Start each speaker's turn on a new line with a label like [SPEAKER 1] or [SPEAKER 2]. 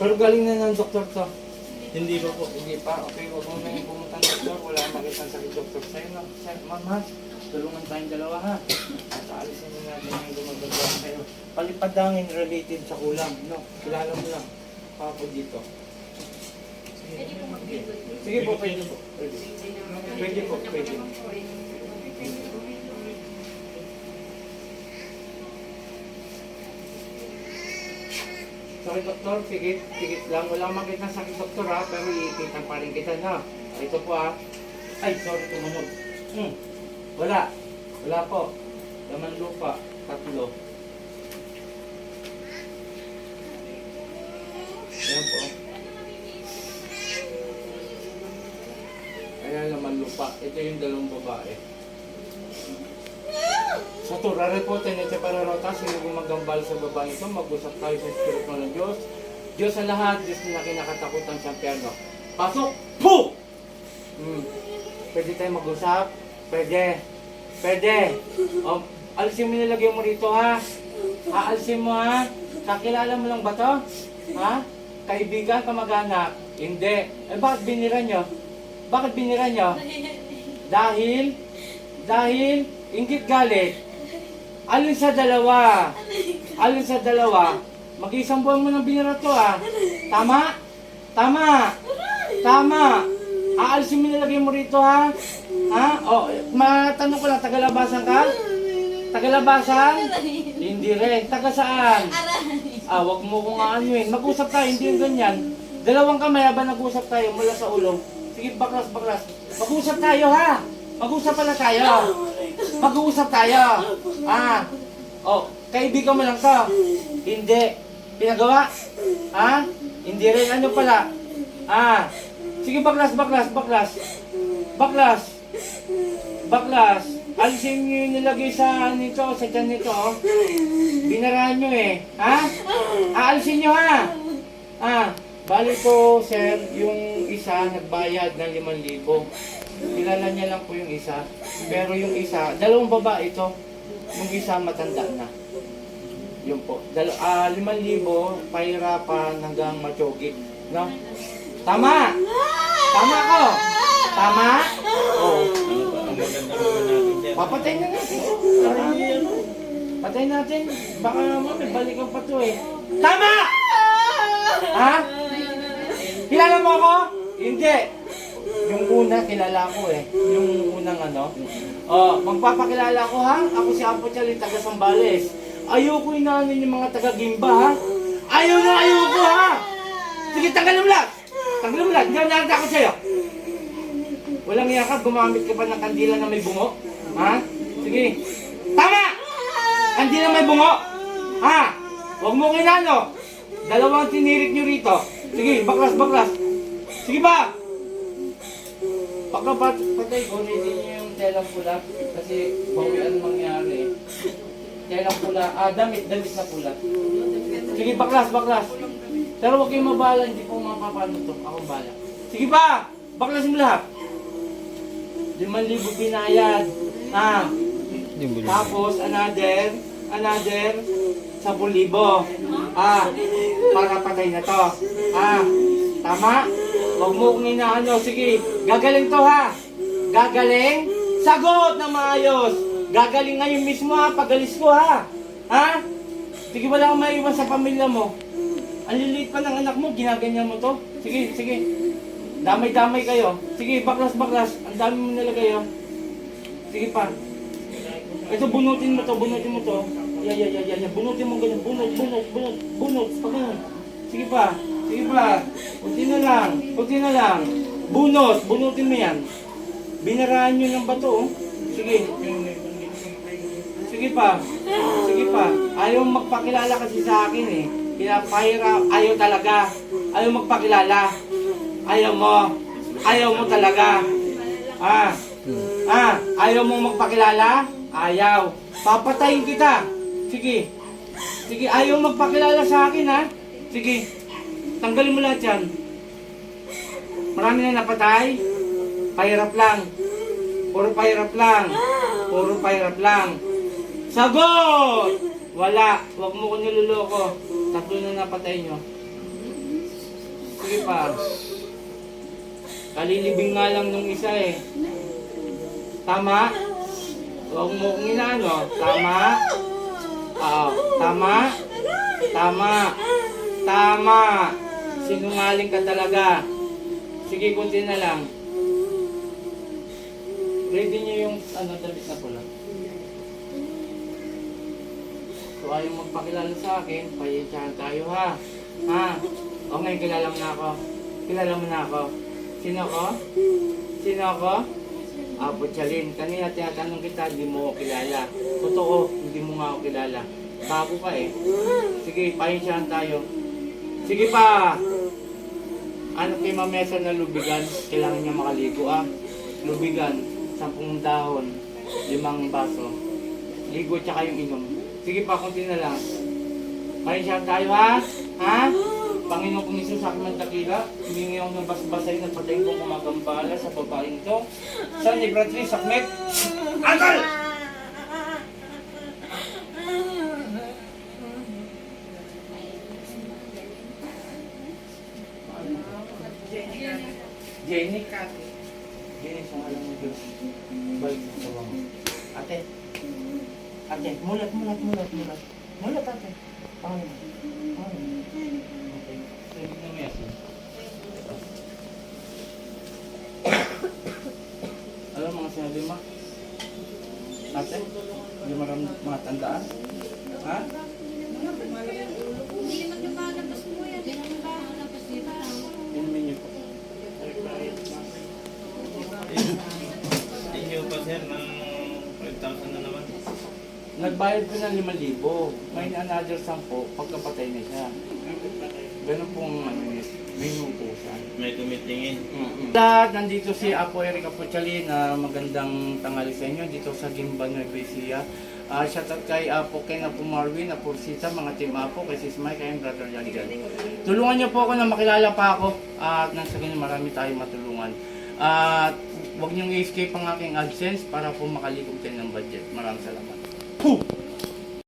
[SPEAKER 1] Pero galing na ng doktor to.
[SPEAKER 2] Hindi pa po.
[SPEAKER 1] Hindi pa. Okay, huwag mo na yung pumunta ng doktor. Wala kang makita sa doktor sa'yo. No? Sir, ma'am ha? Tulungan tayong dalawa ha. At aalisin mo natin yung gumagagawa sa'yo. Palipadangin related sa kulang. No? Kilala mo lang. Papo dito.
[SPEAKER 3] Pwede po.
[SPEAKER 1] Sige po, pwede po. Pwede. Pwede po, pwede. Sorry doktor, tigit, tigit lang. Walang makita sa sakit doktor ha, pero iipitan pa rin kita na. Ito po ha. Ay, sorry, tumunog. Hmm. Wala. Wala po. Laman lupa. Tatlo. Ayan po. Ayan laman lupa. Ito yung dalawang babae. Sa tura reporter ni Tepararota, sino gumagambal sa babae ito, mag-usap tayo sa Espiritu ng Diyos. Diyos sa lahat, Diyos na kinakatakutan sa piano. Pasok! Po! Hmm. Pwede tayo mag-usap? Pwede. Pwede. O, alisin mo nilagay mo rito ha. Aalisin mo ha. Kakilala mo lang ba to? Ha? Kaibigan, kamag-anak? Hindi. Eh bakit binira nyo? Bakit binira nyo? Dahil, dahil, inggit galit. Alin sa dalawa? Alin sa dalawa? Mag-isang buwan mo ng binira to ah. Tama? Tama? Tama? Aalisin mo nilagay mo rito ha? Ha? O, matanong ko lang, tagalabasan ka? Tagalabasan? Hindi rin. Taga saan? Ah, wag mo kong aanuin. Mag-usap tayo, hindi yung ganyan. Dalawang kamay habang nag-usap tayo mula sa ulo. Sige, baklas, baklas. Mag-usap tayo, ha? Mag-usap pala tayo. Mag-uusap tayo. Ah. Oh, kaibigan mo lang to. Hindi. Pinagawa? Ha? Hindi rin. Ano pala? Ah. Sige, baklas, baklas, baklas. Baklas. Baklas. Alisin niyo yung nilagay sa nito, sa tiyan nito. oh. Binaraan nyo eh. Ha? Aalisin nyo ha? Ah, bali ko, sir, yung isa nagbayad ng 5,000. Kilala niya lang po yung isa. Pero yung isa, dalawang babae ito. Yung isa matanda na. Yun po. Dal ah, 5,000, pahirapan hanggang matyogi. No? Tama! Tama ko! Tama? Oo. Papatay na natin.
[SPEAKER 2] Ay?
[SPEAKER 1] Patay natin. Baka naman balikan pa to eh. Tama! Ha? Kilala mo ako? Hindi. Yung una, kilala ko eh. Yung unang ano. Oh, magpapakilala ko ha. Ako si Apo Chali, taga Sambales. Ayoko inaanin yung mga taga Gimba ha. Ayaw na ayoko ha. Sige, tanggalin mo lang. Tanggalin mo lang. Hindi ako nakatakot sa'yo. Walang yakap, gumamit ka pa ng kandila na may bungo. Ha? Sige. Tama! Kandila may bungo. Ha? Huwag mo kinano. Dalawang tinirik nyo rito. Sige, baklas, baklas. Sige ba? Baka pat patay ko, ready nyo yung telang pula. Kasi bawian mangyari. Telang pula. Ah, damit, damit na pula. Sige, baklas, baklas. Pero huwag kayong mabala, hindi po mapapano to. Ako bala. Sige pa! Baklas mo lahat. Limang libo binayad. Ah. Tapos another, another, sa libo. Ah, para patay na to. Ah, tama? Huwag mo kong inaano. Sige, gagaling to ha. Gagaling? Sagot na maayos. Gagaling ngayon mismo ha, pagalis ko ha. Ha? Sige, wala kang maiwan sa pamilya mo. Ang liliit pa ng anak mo, ginaganyan mo to. Sige, sige. Damay-damay kayo. Sige, baklas-baklas. Ang dami mo nilagay oh. Sige pa. Ito, bunutin mo to, bunutin mo to. Yan, yan, yan, yan. Bunutin mo ganyan. Bunot, bunot, bunot, bunot. Pag. Sige pa. Pa. Kunti na lang. Kunti na lang. Bunot. Bunutin mo yan. Binaraan nyo ng bato, oh. Sige. Sige pa. Sige pa. Ayaw magpakilala kasi sa akin eh. Pinapahira. Ayaw talaga. Ayaw magpakilala. Ayaw mo. Ayaw mo talaga. Ah. Ah, ayaw mong magpakilala? Ayaw. Papatayin kita. Sige. Sige, ayaw magpakilala sa akin ha. Sige. Tanggalin mo lahat yan. Marami na napatay. Pahirap lang. Puro pahirap lang. Puro pahirap lang. Sagot! Wala. Huwag mo ko niloloko. Tatlo na napatay nyo. Sige pa. Kalilibing nga lang nung isa eh. Tama? Huwag mo kong inaano. Tama? Oo. Tama? Tama. Tama. Sinungaling ka talaga. Sige, kunti na lang. Ready niyo yung ano, damit na pula. So ayaw magpakilala sa akin, payetsahan tayo ha. Ha? O ngayon kilala mo na ako. Kilala mo na ako. Sino ko? Sino ako? Ah, Butchalin. Kanina tinatanong kita, hindi mo ako kilala. Totoo, hindi mo nga ako kilala. Bago ka eh. Sige, payetsahan tayo. Sige pa! Ano kay mamesa na lubigan? Kailangan niya makaligo ah. Lubigan, sampung dahon, limang baso. Ligo tsaka yung inom. Sige pa, kunti na lang. Payetsahan tayo ha? Ha? Panginoon kong Isus, sa aking mantakila, hindi ngayon ng basbasay na patayin kong kumagambala sa babaeng to. Saan ni Bradley, sakmet? Agal! Jenny, Kati. Jenny, sa alam mo Diyos. Balik sa sawa mo. Ate. Ate, mulat, mulat, mulat, mulat. Mulat, ate. Paano mo? Paano mo? Okay. Sabi na may. Alam mga sinabi mo? Ate, hindi mo ram mga tandaan? Ha? Nagbayad ko ng 5,000. May another 10 pagkapatay na siya. Ganun pong yun, may nutusan.
[SPEAKER 2] May tumitingin.
[SPEAKER 1] Lahat, nandito si Apo Erica Puchali na magandang tangali sa inyo dito sa Gimba Nueva Ecija. Uh, shout out kay Apo Ken Apo Marvin, Apo Sita, mga team Apo, kay Sis Mike, kay Brother Jan Jan. Tulungan niyo po ako na makilala pa ako at nang sa ganyan marami tayong matulungan. At huwag niyong i-escape ang aking AdSense para po makalikom kayo ng budget. Maraming salamat. 酷。